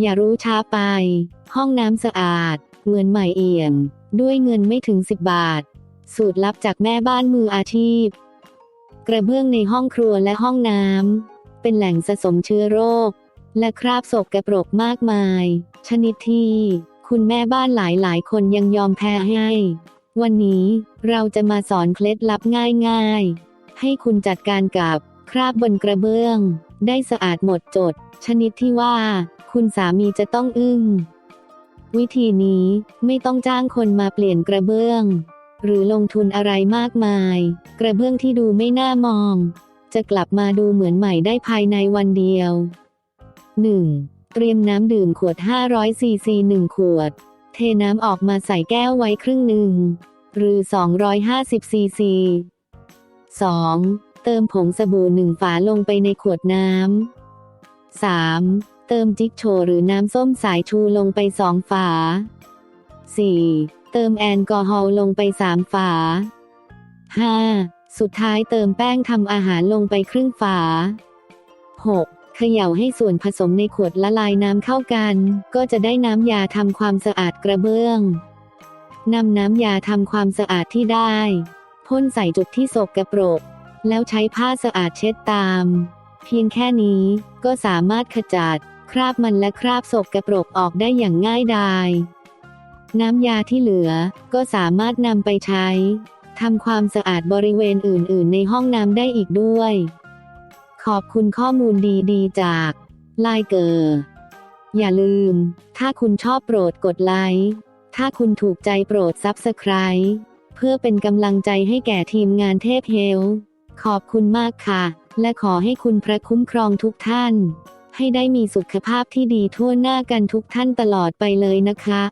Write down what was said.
อย่ารู้ช้าไป ห้องน้ำสะอาด เหมือนใหม่เอี่ยม ด้วยเงินไม่ถึง 10 บาท สูตรลับจากแม่บ้านมืออาชีพ กระเบื้องในห้องครัวและห้องน้ำเป็นแหล่งสะสมเชื้อโรค และคราบศกกระปรกมากมาย ชนิดที่คุณแม่บ้านหลายๆ คนยังยอมแพ้ให้ วันนี้เราจะมาสอนเคล็ดลับง่ายๆ ให้คุณจัดการกับคราบบนกระเบื้อง ได้สะอาดหมดจด ชนิดที่ว่า คุณสามีจะต้องอึ้ง วิธีนี้ไม่ต้องจ้างคนมาเปลี่ยนกระเบื้อง หรือลงทุนอะไรมากมาย กระเบื้องที่ดูไม่น่ามอง จะกลับมาดูเหมือนใหม่ได้ภายในวันเดียว 1. เตรียมน้ำดื่มขวด 500ซีซี1ขวด เทน้ำออกมาใส่แก้วไว้ครึ่งหนึ่ง หรือ 250ซีซี 2. เติมผงสบู่หนึ่งฝาลงไปในขวดน้ำ 3. เติมจิ๊กโชหรือน้ำส้มสายชูลงไปสองฝา 4. เติมแอลกอฮอล์ลงไปสามฝา 5. สุดท้ายเติมแป้งทำอาหารลงไปครึ่งฝา 6. เขย่าให้ส่วนผสมในขวดละลายน้ำเข้ากัน ก็จะได้น้ำยาทำความสะอาดกระเบื้องนำน้ำยาทำความสะอาดที่ได้ พ่นใส่จุดที่สกกระปรก แล้วใช้ผ้าสะอาดเช็ดตาม เพียงแค่นี้ก็สามารถขจัด คราบมันและคราบสกกระปรกออกได้อย่างง่ายดาย น้ำยาที่เหลือก็สามารถนำไปใช้ทำความสะอาดบริเวณอื่น ๆ ในห้องน้ำได้อีกด้วย ขอบคุณข้อมูลดีๆ จากไลเกอร์อย่าลืม ถ้าคุณชอบโปรดกดไลค์ ถ้าคุณถูกใจโปรดซับสไคร b e เพื่อเป็นกำลังใจให้แก่ทีมงานเทพเฮล ขอบคุณมากค่ะ และขอให้คุณพระคุ้มครองทุกท่าน ให้ได้มีสุขภาพที่ดีทั่วหน้ากันทุกท่านตลอดไปเลยนะคะ